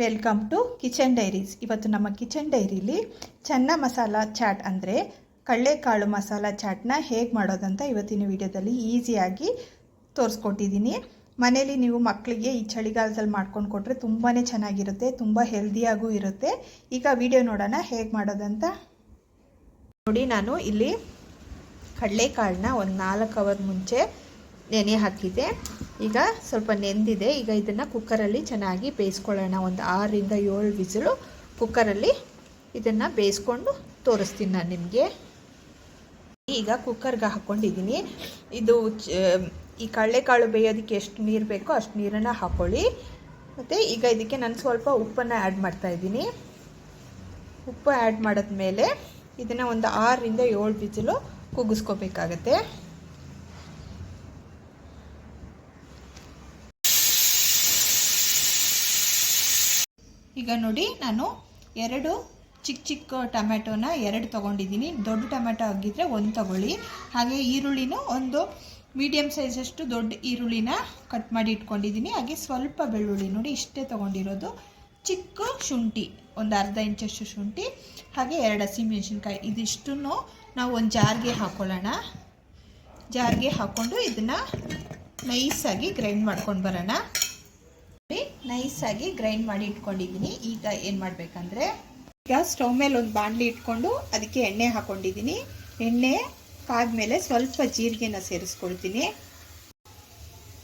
Welcome to kitchen diaries. ಇವತ್ತು ನಮ್ಮ kitchen ಡೈರಿಲಿ ಚೆನ್ನ ಮಸಾಲ ಚಾಟ್ ಅಂದರೆ ಕಡಲೆಕಾಳು ಮಸಾಲ ಚಾಟ್ನ ಹೇಗೆ ಮಾಡೋದಂತ ಇವತ್ತಿನ ವಿಡಿಯೋದಲ್ಲಿ ಈಸಿಯಾಗಿ ತೋರಿಸ್ಕೊಟ್ಟಿದ್ದೀನಿ. ಮನೇಲಿ ನೀವು ಮಕ್ಕಳಿಗೆ ಈ ಚಳಿಗಾಲದಲ್ಲಿ ಮಾಡ್ಕೊಂಡು ಕೊಟ್ಟರೆ ತುಂಬಾ ಚೆನ್ನಾಗಿರುತ್ತೆ, ತುಂಬ ಹೆಲ್ದಿಯಾಗೂ ಇರುತ್ತೆ. ಈಗ ವಿಡಿಯೋ ನೋಡೋಣ ಹೇಗೆ ಮಾಡೋದಂತ. ನೋಡಿ, ನಾನು ಇಲ್ಲಿ ಕಡಲೆಕಾಳನ್ನ ಒಂದು ನಾಲ್ಕು ಅವರ್ ಮುಂಚೆ ನೆನೆ ಹಾಕಿದೆ. ಈಗ ಸ್ವಲ್ಪ ನೆಂದಿದೆ. ಈಗ ಇದನ್ನು ಕುಕ್ಕರಲ್ಲಿ ಚೆನ್ನಾಗಿ ಬೇಯಿಸ್ಕೊಳ್ಳೋಣ. ಒಂದು ಆರರಿಂದ ಏಳು ವಿಸಿಲು ಕುಕ್ಕರಲ್ಲಿ ಇದನ್ನು ಬೇಯಿಸ್ಕೊಂಡು ತೋರಿಸ್ತೀನಿ ನಾನು ನಿಮಗೆ. ಈಗ ಕುಕ್ಕರ್ಗೆ ಹಾಕ್ಕೊಂಡಿದ್ದೀನಿ ಇದು ಈ ಕಡಲೆಕಾಳು ಬೇಯೋದಕ್ಕೆ ಎಷ್ಟು ನೀರು ಬೇಕೋ ಅಷ್ಟು ನೀರನ್ನು ಹಾಕ್ಕೊಳ್ಳಿ ಮತ್ತು ಈಗ ಇದಕ್ಕೆ ನಾನು ಸ್ವಲ್ಪ ಉಪ್ಪನ್ನು ಆ್ಯಡ್ ಮಾಡ್ತಾ ಇದ್ದೀನಿ. ಉಪ್ಪು ಆ್ಯಡ್ ಮಾಡಿದ್ಮೇಲೆ ಇದನ್ನು ಒಂದು ಆರರಿಂದ ಏಳು ಬಿಸಿಲು ಕುಗ್ಗಿಸ್ಕೋಬೇಕಾಗತ್ತೆ. ಈಗ ನೋಡಿ ನಾನು ಎರಡು ಚಿಕ್ಕ ಚಿಕ್ಕ ಟೊಮೆಟೊನ ಎರಡು ತೊಗೊಂಡಿದ್ದೀನಿ. ದೊಡ್ಡ ಟೊಮೆಟೊ ಆಗಿದ್ದರೆ ಒಂದು ತೊಗೊಳ್ಳಿ. ಹಾಗೆ ಈರುಳ್ಳಿನೂ ಒಂದು ಮೀಡಿಯಮ್ ಸೈಜಷ್ಟು ದೊಡ್ಡ ಈರುಳ್ಳಿನ ಕಟ್ ಮಾಡಿ ಇಟ್ಕೊಂಡಿದ್ದೀನಿ. ಹಾಗೆ ಸ್ವಲ್ಪ ಬೆಳ್ಳುಳ್ಳಿ ನೋಡಿ ಇಷ್ಟೇ ತೊಗೊಂಡಿರೋದು. ಚಿಕ್ಕ ಶುಂಠಿ, ಒಂದು ಅರ್ಧ ಇಂಚಷ್ಟು ಶುಂಠಿ, ಹಾಗೆ ಎರಡು ಹಸಿಮೆಣಸಿನ್ಕಾಯಿ ಇದಿಷ್ಟನ್ನು ನಾವು ಒಂದು ಜಾರ್ಗೆ ಹಾಕ್ಕೊಳ್ಳೋಣ ಜಾರ್ಗೆ ಹಾಕ್ಕೊಂಡು ಇದನ್ನು ನೈಸಾಗಿ ಗ್ರೈಂಡ್ ಮಾಡ್ಕೊಂಡು ಬರೋಣ. ನೈಸಾಗಿ ಗ್ರೈಂಡ್ ಮಾಡಿ ಇಟ್ಕೊಂಡಿದ್ದೀನಿ. ಈಗ ಏನು ಮಾಡಬೇಕಂದ್ರೆ, ಈಗ ಸ್ಟವ್ ಮೇಲೆ ಒಂದು ಬಾಣಲಿ ಇಟ್ಕೊಂಡು ಅದಕ್ಕೆ ಎಣ್ಣೆ ಹಾಕ್ಕೊಂಡಿದ್ದೀನಿ ಎಣ್ಣೆ ಕಾದ್ಮೇಲೆ ಸ್ವಲ್ಪ ಜೀರಿಗೆನ ಸೇರಿಸ್ಕೊಳ್ತೀನಿ.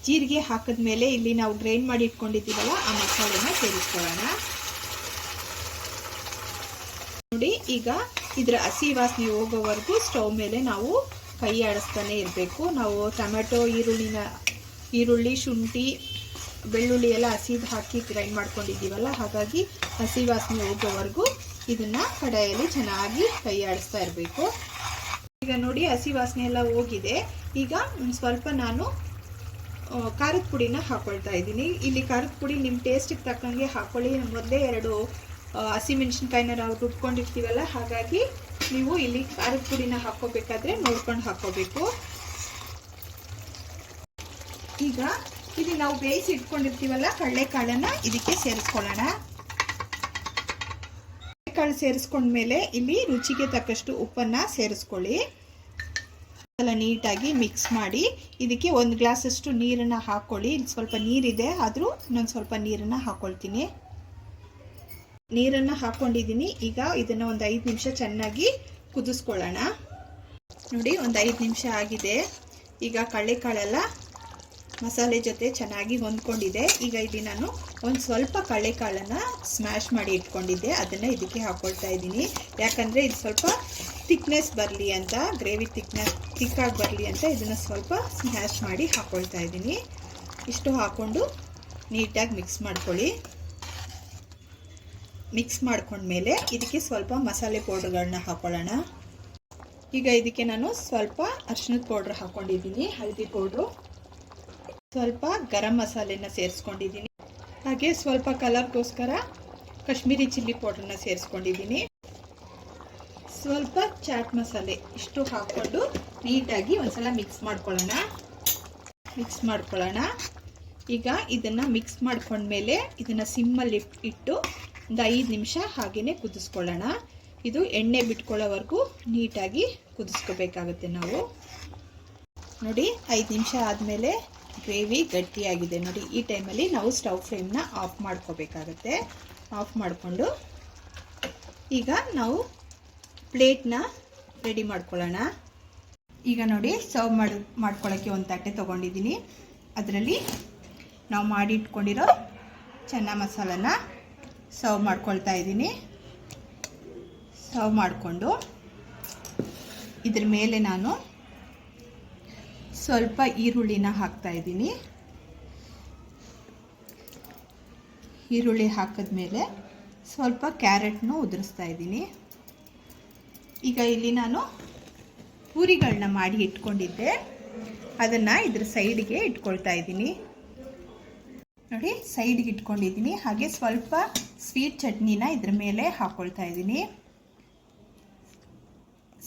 ಜೀರಿಗೆ ಹಾಕಿದ್ಮೇಲೆ ಇಲ್ಲಿ ನಾವು ಗ್ರೈಂಡ್ ಮಾಡಿ ಇಟ್ಕೊಂಡಿದ್ದೀವಲ್ಲ, ಆ ಮಸಾಲೆನ ಸೇರಿಸ್ಕೊಳ್ಳೋಣ. ನೋಡಿ, ಈಗ ಇದರ ಹಸಿ ವಾಸನೆ ಹೋಗೋವರೆಗೂ ಸ್ಟವ್ ಮೇಲೆ ನಾವು ಕೈ ಆಡಿಸ್ತಾನೆ ಇರಬೇಕು. ನಾವು ಟೊಮೆಟೊ, ಈರುಳ್ಳಿನ, ಈರುಳ್ಳಿ, ಶುಂಠಿ ಬೆಳ್ಳುಳ್ಳಿ ಎಲ್ಲ ಹಸಿದು ಹಾಕಿ ಗ್ರೈಂಡ್ ಮಾಡ್ಕೊಂಡಿದ್ದೀವಲ್ಲ, ಹಾಗಾಗಿ ಹಸಿ ವಾಸನೆ ಹೋಗೋವರೆಗೂ ಇದನ್ನು ಕಡಾಯಲ್ಲಿ ಚೆನ್ನಾಗಿ ಕೈ ಆಡಿಸ್ತಾ ಇರಬೇಕು. ಈಗ ನೋಡಿ ಹಸಿ ವಾಸನೆ ಎಲ್ಲ ಹೋಗಿದೆ. ಈಗ ಸ್ವಲ್ಪ ನಾನು ಖಾರದ ಪುಡಿನ ಹಾಕೊಳ್ತಾ ಇದ್ದೀನಿ. ಇಲ್ಲಿ ಖಾರದ ಪುಡಿ ನಿಮ್ಮ ಟೇಸ್ಟಿಗೆ ತಕ್ಕಂಗೆ ಹಾಕೊಳ್ಳಿ. ಮೊದಲೇ ಎರಡು ಹಸಿಮೆಣಸಿನ್ಕಾಯಿನ ನಾವು ರುಬ್ಕೊಂಡಿರ್ತೀವಲ್ಲ, ಹಾಗಾಗಿ ನೀವು ಇಲ್ಲಿ ಖಾರದ ಪುಡಿನ ಹಾಕೋಬೇಕಾದ್ರೆ ನೋಡ್ಕೊಂಡು ಹಾಕೋಬೇಕು ಈಗ ಇದು ನಾವು ಬೇಯಿಸಿ ಇಟ್ಕೊಂಡಿರ್ತೀವಲ್ಲ ಕಡಲೆಕಾಳನ್ನು ಇದಕ್ಕೆ ಸೇರಿಸ್ಕೊಳ್ಳೋಣ. ಕಡಲೆಕಾಳು ಸೇರಿಸ್ಕೊಂಡ್ಮೇಲೆ ಇಲ್ಲಿ ರುಚಿಗೆ ತಕ್ಕಷ್ಟು ಉಪ್ಪನ್ನು ಸೇರಿಸ್ಕೊಳ್ಳಿ. ಎಲ್ಲ ನೀಟಾಗಿ ಮಿಕ್ಸ್ ಮಾಡಿ ಇದಕ್ಕೆ ಒಂದು ಗ್ಲಾಸಷ್ಟು ನೀರನ್ನು ಹಾಕ್ಕೊಳ್ಳಿ ಇಲ್ಲಿ ಸ್ವಲ್ಪ ನೀರಿದೆ, ಆದರೂ ಇನ್ನೊಂದು ಸ್ವಲ್ಪ ನೀರನ್ನು ಹಾಕ್ಕೊಳ್ತೀನಿ ನೀರನ್ನು ಹಾಕ್ಕೊಂಡಿದ್ದೀನಿ ಈಗ ಇದನ್ನು ಒಂದು ಐದು ನಿಮಿಷ ಚೆನ್ನಾಗಿ ಕುದಿಸ್ಕೊಳ್ಳೋಣ. ನೋಡಿ, ಒಂದು ಐದು ನಿಮಿಷ ಆಗಿದೆ. ಈಗ ಕಡಲೆಕಾಳೆಲ್ಲ ಮಸಾಲೆ ಜೊತೆ ಚೆನ್ನಾಗಿ ಹೊಂದ್ಕೊಂಡಿದೆ. ಈಗ ಇಲ್ಲಿ ನಾನು ಒಂದು ಸ್ವಲ್ಪ ಕಡಲೆಕಾಳನ್ನು ಸ್ಮ್ಯಾಶ್ ಮಾಡಿ ಇಟ್ಕೊಂಡಿದ್ದೆ. ಅದನ್ನು ಇದಕ್ಕೆ ಹಾಕ್ಕೊಳ್ತಾ ಇದ್ದೀನಿ. ಯಾಕಂದರೆ ಇದು ಸ್ವಲ್ಪ ಥಿಕ್ನೆಸ್ ಬರಲಿ ಅಂತ ಗ್ರೇವಿ ಥಿಕ್ನೆಸ್ ಥಿಕ್ಕಾಗಿ ಬರಲಿ ಅಂತ ಇದನ್ನು ಸ್ವಲ್ಪ ಸ್ಮ್ಯಾಶ್ ಮಾಡಿ ಹಾಕ್ಕೊಳ್ತಾ ಇದ್ದೀನಿ. ಇಷ್ಟು ಹಾಕ್ಕೊಂಡು ನೀಟಾಗಿ ಮಿಕ್ಸ್ ಮಾಡ್ಕೊಳ್ಳಿ. ಮಿಕ್ಸ್ ಮಾಡ್ಕೊಂಡ್ಮೇಲೆ ಇದಕ್ಕೆ ಸ್ವಲ್ಪ ಮಸಾಲೆ ಪೌಡ್ರ್ಗಳನ್ನ ಹಾಕ್ಕೊಳ್ಳೋಣ ಈಗ ಇದಕ್ಕೆ ನಾನು ಸ್ವಲ್ಪ ಅರ್ಶಿನದ ಪೌಡ್ರ್ ಹಾಕ್ಕೊಂಡಿದ್ದೀನಿ ಹಳದಿ ಪೌಡ್ರು ಸ್ವಲ್ಪ ಗರಂ ಮಸಾಲೆನ ಸೇರಿಸ್ಕೊಂಡಿದ್ದೀನಿ. ಹಾಗೆ ಸ್ವಲ್ಪ ಕಲರ್ಗೋಸ್ಕರ ಕಾಶ್ಮೀರಿ ಚಿಲ್ಲಿ ಪೌಡ್ರನ್ನ ಸೇರಿಸ್ಕೊಂಡಿದ್ದೀನಿ. ಸ್ವಲ್ಪ ಚಾಟ್ ಮಸಾಲೆ ಇಷ್ಟು ಹಾಕ್ಕೊಂಡು ನೀಟಾಗಿ ಒಂದ್ಸಲ ಮಿಕ್ಸ್ ಮಾಡ್ಕೊಳ್ಳೋಣ. ಮಿಕ್ಸ್ ಮಾಡ್ಕೊಳ್ಳೋಣ. ಈಗ ಇದನ್ನು ಮಿಕ್ಸ್ ಮಾಡ್ಕೊಂಡ್ಮೇಲೆ ಇದನ್ನು ಸಿಮ್ಮಲ್ಲಿ ಇಟ್ಟು ಒಂದು ಐದು ನಿಮಿಷ ಹಾಗೆಯೇ ಕುದಿಸ್ಕೊಳ್ಳೋಣ. ಇದು ಎಣ್ಣೆ ಬಿಟ್ಕೊಳ್ಳೋವರೆಗೂ ನೀಟಾಗಿ ಕುದಿಸ್ಕೋಬೇಕಾಗುತ್ತೆ ನಾವು. ನೋಡಿ, ಐದು ನಿಮಿಷ ಆದಮೇಲೆ ಗ್ರೇವಿ ಗಟ್ಟಿಯಾಗಿದೆ. ನೋಡಿ, ಈ ಟೈಮಲ್ಲಿ ನಾವು ಸ್ಟವ್ ಫ್ಲೇಮ್ನ ಆಫ್ ಮಾಡ್ಕೋಬೇಕಾಗತ್ತೆ. ಆಫ್ ಮಾಡಿಕೊಂಡು ಈಗ ನಾವು ಪ್ಲೇಟ್ನ ರೆಡಿ ಮಾಡ್ಕೊಳ್ಳೋಣ. ಈಗ ನೋಡಿ, ಸರ್ವ್ ಮಾಡಿ, ಮಾಡ್ಕೊಳ್ಳೋಕ್ಕೆ ಒಂದು ತಟ್ಟೆ ತೊಗೊಂಡಿದ್ದೀನಿ. ಅದರಲ್ಲಿ ನಾವು ಮಾಡಿಟ್ಕೊಂಡಿರೋ ಚೆನ್ನ ಮಸಾಲನ ಸರ್ವ್ ಮಾಡ್ಕೊಳ್ತಾ ಇದ್ದೀನಿ. ಸರ್ವ್ ಮಾಡಿಕೊಂಡು ಇದ್ರ ಮೇಲೆ ನಾನು ಸ್ವಲ್ಪ ಈರುಳ್ಳಿನ ಹಾಕ್ತಾ ಇದ್ದೀನಿ. ಈರುಳ್ಳಿ ಹಾಕಿದ್ಮೇಲೆ ಸ್ವಲ್ಪ ಕ್ಯಾರೆಟ್ನ ಉದುರಿಸ್ತಾ ಇದ್ದೀನಿ. ಈಗ ಇಲ್ಲಿ ನಾನು ಪೂರಿಗಳನ್ನ ಮಾಡಿ ಇಟ್ಕೊಂಡಿದ್ದೆ. ಅದನ್ನು ಇದ್ರ ಸೈಡ್ಗೆ ಇಟ್ಕೊಳ್ತಾ ಇದ್ದೀನಿ. ನೋಡಿ, ಸೈಡ್ಗೆ ಇಟ್ಕೊಂಡಿದ್ದೀನಿ. ಹಾಗೆ ಸ್ವಲ್ಪ ಸ್ವೀಟ್ ಚಟ್ನಿನ ಇದ್ರ ಮೇಲೆ ಹಾಕ್ಕೊಳ್ತಾ ಇದ್ದೀನಿ.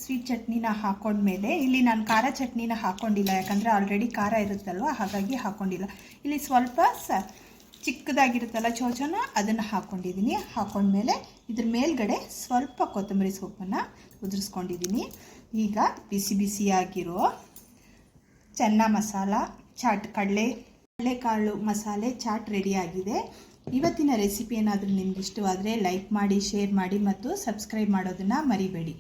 ಸ್ವೀಟ್ ಚಟ್ನಿನ ಹಾಕೊಂಡ್ಮೇಲೆ ಇಲ್ಲಿ ನಾನು ಖಾರ ಚಟ್ನಿನ ಹಾಕ್ಕೊಂಡಿಲ್ಲ ಯಾಕಂದರೆ ಆಲ್ರೆಡಿ ಖಾರ ಇರುತ್ತಲ್ವ, ಹಾಗಾಗಿ ಹಾಕೊಂಡಿಲ್ಲ. ಇಲ್ಲಿ ಸ್ವಲ್ಪ ಸ ಚಿಕ್ಕದಾಗಿರುತ್ತಲ್ಲ ಚೋಚನ, ಅದನ್ನು ಹಾಕ್ಕೊಂಡಿದ್ದೀನಿ ಹಾಕೊಂಡ್ಮೇಲೆ ಇದ್ರ ಮೇಲ್ಗಡೆ ಸ್ವಲ್ಪ ಕೊತ್ತಂಬರಿ ಸೊಪ್ಪನ್ನು ಉದುರಿಸ್ಕೊಂಡಿದ್ದೀನಿ. ಈಗ ಬಿಸಿ ಬಿಸಿಯಾಗಿರೋ ಚೆನ್ನ ಮಸಾಲ, ಚಾಟ್ ಕಡಲೆ, ಕಡಲೆಕಾಳು ಮಸಾಲೆ, ಚಾಟ್ ರೆಡಿಯಾಗಿದೆ ಇವತ್ತಿನ ರೆಸಿಪಿ ಏನಾದರೂ ನಿಮ್ಗೆ ಇಷ್ಟವಾದರೆ ಲೈಕ್ ಮಾಡಿ ಶೇರ್ ಮಾಡಿ ಮತ್ತು ಸಬ್ಸ್ಕ್ರೈಬ್ ಮಾಡೋದನ್ನು ಮರಿಬೇಡಿ.